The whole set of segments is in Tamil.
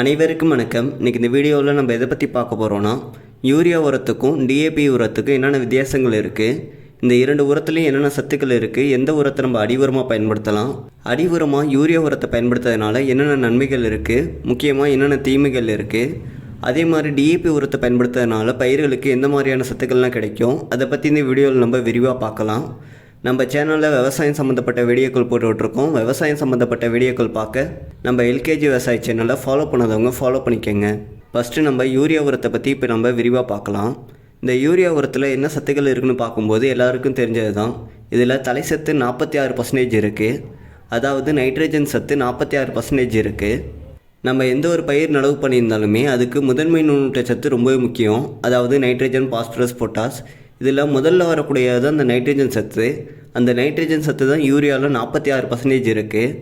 அனைவருக்கும் வணக்கம். இன்றைக்கி இந்த வீடியோவில் நம்ம எதை பற்றி பார்க்க போகிறோன்னா யூரியா உரத்துக்கும் டிஏபி உரத்துக்கும் என்னென்ன வித்தியாசங்கள் இருக்குது இந்த இரண்டு உரத்துலையும் என்னென்ன சத்துக்கள் இருக்குது எந்த உரத்தை நம்ம அடி உரமாக பயன்படுத்தலாம்? அடி உரமாக யூரியா உரத்தை பயன்படுத்துறதுனால என்னென்ன நன்மைகள் இருக்குது முக்கியமாக என்னென்ன தீமைகள் இருக்குது அதே மாதிரி டிஏபி உரத்தை பயன்படுத்துறதுனால பயிர்களுக்கு எந்த மாதிரியான சத்துக்கள்லாம் கிடைக்கும்? அதை பற்றி இந்த வீடியோவில் நம்ம விரிவாக பார்க்கலாம். நம்ம சேனலில் விவசாயம் சம்மந்தப்பட்ட வீடியோக்கள் போட்டுட்ருக்கோம் விவசாயம் சம்மந்தப்பட்ட வீடியோக்கள் பார்க்க நம்ம எல்கேஜி விவசாய சேனலை ஃபாலோ பண்ணாதவங்க ஃபாலோ பண்ணிக்கோங்க. ஃபஸ்ட்டு நம்ம யூரியா உரத்தை பற்றி இப்போ நம்ம விரிவாக பார்க்கலாம். இந்த யூரியா உரத்தில் என்ன சத்துக்கள் இருக்குன்னு பார்க்கும்போது எல்லாருக்கும் தெரிஞ்சது தான் இதில் தலை சத்து நாற்பத்தி ஆறு பர்சன்டேஜ் இருக்குது அதாவது நைட்ரஜன் சத்து நாற்பத்தி ஆறு பர்சன்டேஜ் இருக்குது நம்ம எந்த ஒரு பயிர் நடவு பண்ணியிருந்தாலுமே அதுக்கு முதன்மை நுண்ணூட்ட சத்து ரொம்பவே முக்கியம். அதாவது நைட்ரஜன் பாஸ்பரஸ் பொட்டாஸ் இதில் முதல்ல வரக்கூடியது அந்த நைட்ரஜன் சத்து. அந்த நைட்ரஜன் சத்து தான் யூரியாவில் நாற்பத்தி ஆறு பர்சன்டேஜ் இருக்குது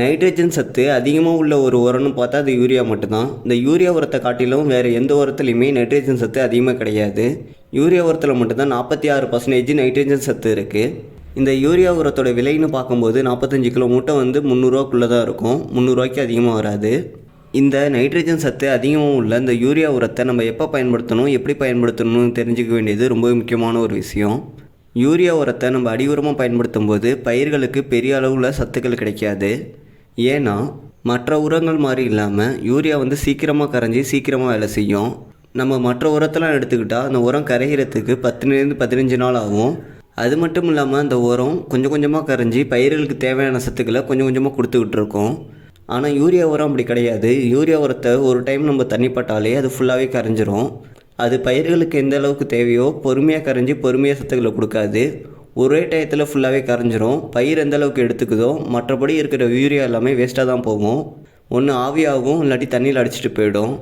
நைட்ரஜன் சத்து அதிகமாக உள்ள ஒரு உரம்னு பார்த்தா அது யூரியா மட்டும்தான். இந்த யூரியா உரத்தை காட்டிலும் வேறு எந்த உரத்துலையுமே நைட்ரஜன் சத்து அதிகமாக கிடையாது. யூரியா உரத்தில் மட்டும்தான் நாற்பத்தி ஆறு பர்சன்டேஜ் நைட்ரஜன் சத்து இருக்குது இந்த யூரியா உரத்தோட விலைன்னு பார்க்கும்போது நாற்பத்தஞ்சு கிலோ மூட்டை வந்து முந்நூறுரூவாக்குள்ளே தான் இருக்கும். முந்நூறுரூவாய்க்கு அதிகமாக வராது. இந்த நைட்ரஜன் சத்து அதிகமாக உள்ள இந்த யூரியா உரத்தை நம்ம எப்போ பயன்படுத்தணும் எப்படி பயன்படுத்தணும்னு தெரிஞ்சுக்க வேண்டியது ரொம்ப முக்கியமான ஒரு விஷயம். யூரியா உரத்தை நம்ம அடி உரமாக பயன்படுத்தும் போது பயிர்களுக்கு பெரிய அளவில் சத்துக்கள் கிடைக்காது. ஏன்னா மற்ற உரங்கள் மாதிரி இல்லாமல் யூரியா வந்து சீக்கிரமாக கரைஞ்சி சீக்கிரமாக வேலை செய்யும். நம்ம மற்ற உரத்தெல்லாம் எடுத்துக்கிட்டால் அந்த உரம் கரைகிறதுக்கு பத்துலேருந்து பதினஞ்சு நாள் ஆகும். அது மட்டும் இல்லாமல் அந்த உரம் கொஞ்சம் கொஞ்சமாக கரைஞ்சி பயிர்களுக்கு தேவையான சத்துக்களை கொஞ்சம் கொஞ்சமாக கொடுத்துக்கிட்டு இருக்கோம். ஆனால் யூரியா உரம் அப்படி கிடையாது. யூரியா உரத்தை ஒரு டைம் நம்ம தண்ணி பட்டாலே அது ஃபுல்லாகவே கரைஞ்சிரும். அது பயிர்களுக்கு எந்த அளவுக்கு தேவையோ பொறுமையாக கரைஞ்சி பொறுமையாக சத்துக்களை கொடுக்காது. ஒரே டயத்தில் ஃபுல்லாகவே கரைஞ்சிரும். பயிர் எந்த அளவுக்கு எடுத்துக்குதோ மற்றபடி இருக்கிற யூரியா எல்லாமே வேஸ்ட்டாக தான் போகும். ஒன்று ஆவியாகும் இல்லாட்டி தண்ணியில் அடிச்சிட்டு போயிடும்.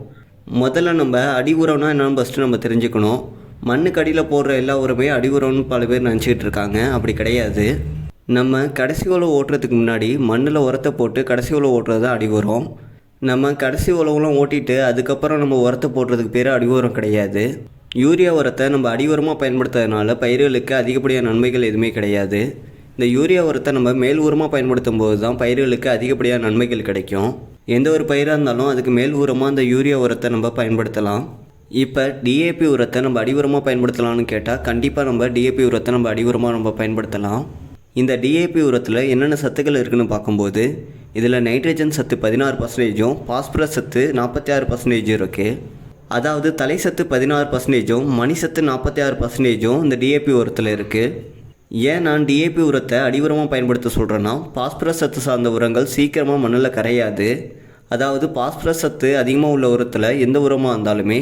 முதல்ல நம்ம அடி உரம்னா என்னென்னு ஃபஸ்ட்டு நம்ம தெரிஞ்சுக்கணும். மண்ணுக்கு அடியில் போடுற எல்லா உரமே அடி உரம்னு பல பேர் நினச்சிக்கிட்டு இருக்காங்க. அப்படி கிடையாது. நம்ம கடைசி உழவு ஓட்டுறதுக்கு முன்னாடி மண்ணில் உரத்தை போட்டு கடைசி உழவு ஓட்டுறது தான் அடி உரம் நம்ம கடைசி உழவுலாம் ஓட்டிட்டு அதுக்கப்புறம் நம்ம உரத்தை போடுறதுக்கு பேர் அடி உரம் கிடையாது. யூரியா உரத்தை நம்ம அடி உரமாக பயன்படுத்துறதுனால பயிர்களுக்கு அதிகப்படியான நன்மைகள் எதுவுமே கிடையாது. இந்த யூரியா உரத்தை நம்ம மேல் உரமாக பயன்படுத்தும் போது தான் பயிர்களுக்கு அதிகப்படியான நன்மைகள் கிடைக்கும். எந்த ஒரு பயிராக இருந்தாலும் அதுக்கு மேல் உரமாக அந்த யூரியா உரத்தை நம்ம பயன்படுத்தலாம். இப்போ டிஏபி உரத்தை நம்ம அடி உரமாக பயன்படுத்தலாம்னு கேட்டால் கண்டிப்பாக நம்ம டிஏபி உரத்தை நம்ம அடி உரமாக நம்ம பயன்படுத்தலாம். இந்த டிஏபி உரத்தில் என்னென்ன சத்துக்கள் இருக்குன்னு பார்க்கும்போது இதில் நைட்ரஜன் சத்து பதினாறு பர்சன்டேஜும் பாஸ்பரஸ் சத்து நாற்பத்தி ஆறு பர்சன்டேஜும் இருக்குது அதாவது தலை சத்து பதினாறு பர்சன்டேஜும் மணி சத்து நாற்பத்தி ஆறு பர்சன்டேஜும் இந்த டிஏபி உரத்தில் இருக்குது ஏன் நான் டிஏபி உரத்தை அடி உரமாக பயன்படுத்த சொல்கிறேன்னா பாஸ்பரஸ் சத்து சார்ந்த உரங்கள் சீக்கிரமாக மண்ணில் கரையாது. அதாவது பாஸ்பரஸ் சத்து அதிகமாக உள்ள உரத்தில் எந்த உரமாக இருந்தாலுமே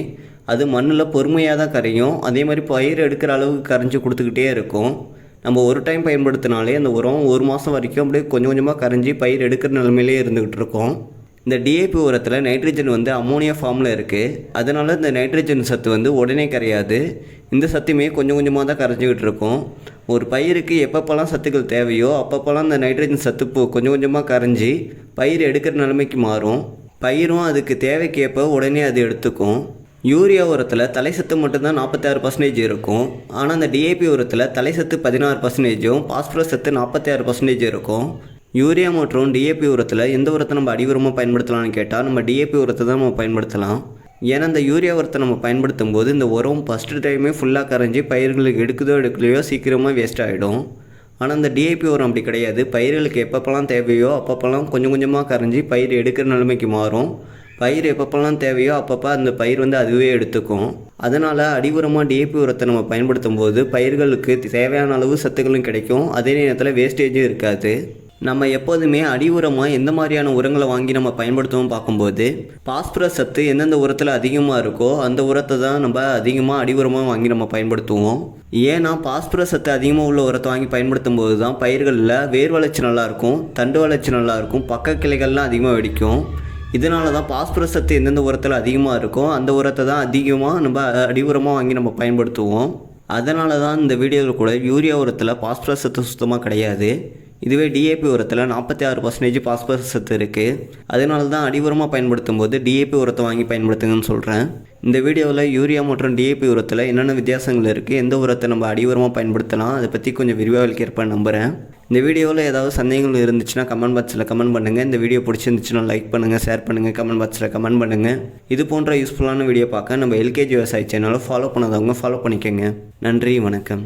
அது மண்ணில் பொறுமையாக தான் கரையும். அதே மாதிரி பயிர் எடுக்கிற அளவுக்கு கரைஞ்சி கொடுத்துக்கிட்டே இருக்கும். நம்ம ஒரு டைம் பயன்படுத்தினாலே அந்த உரம் ஒரு மாதம் வரைக்கும் அப்படியே கொஞ்சம் கொஞ்சமாக கரைஞ்சி பயிர் எடுக்கிற நிலமையிலே இருந்துக்கிட்டு இருக்கோம். இந்த டிஏபி உரத்தில் நைட்ரஜன் வந்து அமோனியா ஃபார்மில் இருக்குது அதனால் இந்த நைட்ரஜன் சத்து வந்து உடனே கரையாது. இந்த சத்துமே கொஞ்சம் கொஞ்சமாக தான் கரைஞ்சிக்கிட்டு இருக்கும். ஒரு பயிருக்கு எப்பப்போல்லாம் சத்துக்கள் தேவையோ அப்பப்போல்லாம் இந்த நைட்ரஜன் சத்து இப்போ கொஞ்சம் கொஞ்சமாக கரைஞ்சி பயிர் எடுக்கிற நிலைமைக்கு மாறும். பயிரும் அதுக்கு தேவைக்கேற்ப உடனே அது எடுத்துக்கும். யூரியா உரத்தில் தலை சத்து மட்டும்தான் நாற்பத்தாறு பர்சன்டேஜ் இருக்கும். ஆனால் அந்த டிஏபி உரத்தில் தலை சத்து பதினாறு பர்சன்டேஜும் பாஸ்பரஸ் சத்து நாற்பத்தி ஆறு பர்சன்டேஜ் இருக்கும். யூரியா மற்றும் டிஏபி உரத்தில் எந்த உரத்தை நம்ம அடி உரமாக பயன்படுத்தலாம்னு கேட்டால் நம்ம டிஏபி உரத்தை தான் நம்ம பயன்படுத்தலாம். ஏன்னா அந்த யூரியா உரத்தை நம்ம பயன்படுத்தும் போது இந்த உரம் ஃபஸ்ட்டு டைமே ஃபுல்லாக கரைஞ்சி பயிர்களுக்கு எடுக்குதோ எடுக்கலையோ சீக்கிரமாக வேஸ்ட் ஆகிடும் ஆனால் அந்த டிஏபி உரம் அப்படி கிடையாது. பயிர்களுக்கு எப்பப்பெல்லாம் தேவையோ அப்பப்பெல்லாம் கொஞ்சம் கொஞ்சமாக கரைஞ்சி பயிர் எடுக்கிற நிலைமைக்கு மாறும். பயிர் எப்பப்பெல்லாம் தேவையோ அப்பப்போ அந்த பயிர் வந்து அதுவே எடுத்துக்கும். அதனால் அடி உரமாக டிஏபி உரத்தை நம்ம பயன்படுத்தும் போது பயிர்களுக்கு தேவையான அளவு சத்துக்களும் கிடைக்கும். அதே நேரத்தில் வேஸ்டேஜும் இருக்காது. நம்ம எப்போதுமே அடி உரமாக எந்த மாதிரியான உரங்களை வாங்கி நம்ம பயன்படுத்துவோம் பார்க்கும்போது பாஸ்பரஸ் சத்து எந்தெந்த உரத்தில் அதிகமாக இருக்கோ அந்த உரத்தை தான் நம்ம அதிகமாக அடி உரமாக வாங்கி நம்ம பயன்படுத்துவோம். ஏன்னா பாஸ்பரஸ் சத்து அதிகமாக உள்ள உரத்தை வாங்கி பயன்படுத்தும் போது தான் பயிர்களில் வேர் வளர்ச்சி நல்லாயிருக்கும் தண்டு வளர்ச்சி நல்லாயிருக்கும் பக்க கிளைகள்லாம் அதிகமாக வெடிக்கும். இதனால தான் பாஸ்பரஸ் சத்து எந்தெந்த உரத்தில் அதிகமாக இருக்கோ அந்த உரத்தை தான் அதிகமாக நம்ம அடி உரமாக வாங்கி நம்ம பயன்படுத்துவோம். அதனால தான் இந்த வீடியோவில் கூட யூரியா உரத்தில் பாஸ்பரஸ் சத்து சுத்தமாக கிடையாது. இதுவே டிஏபி உரத்தில் நாற்பத்தி ஆறு பர்சன்டேஜ் பாஸ்பரஸ் சத்து இருக்குது அதனால தான் அடி உரமாக பயன்படுத்தும் போது டிஏபி உரத்தை வாங்கி பயன்படுத்துங்கன்னு சொல்கிறேன் இந்த வீடியோவில் யூரியா மற்றும் டிஏபி உரத்தில் என்னென்ன வித்தியாசங்கள் இருக்குது எந்த உரத்தை நம்ம அடி உரமாக பயன்படுத்தலாம் அதை பற்றி கொஞ்சம் விரிவாக விளக்கியிருப்பேன் நம்புகிறேன் இந்த வீடியோவில் ஏதாவது சந்தேகங்கள் இருந்துச்சுன்னா கமெண்ட் பாக்ஸில் கமெண்ட் பண்ணுங்கள் இந்த வீடியோ பிடிச்சிருந்துச்சுன்னா லைக் பண்ணுங்கள் ஷேர் பண்ணுங்கள் கமெண்ட் பாக்ஸில் கமெண்ட் பண்ணுங்கள் இது போன்ற யூஸ்ஃபுல்லான வீடியோ பார்க்க நம்ம எல்கேஜி விவசாய சேனலை ஃபாலோ பண்ணாதவங்க ஃபாலோ பண்ணிக்கோங்க. நன்றி வணக்கம்.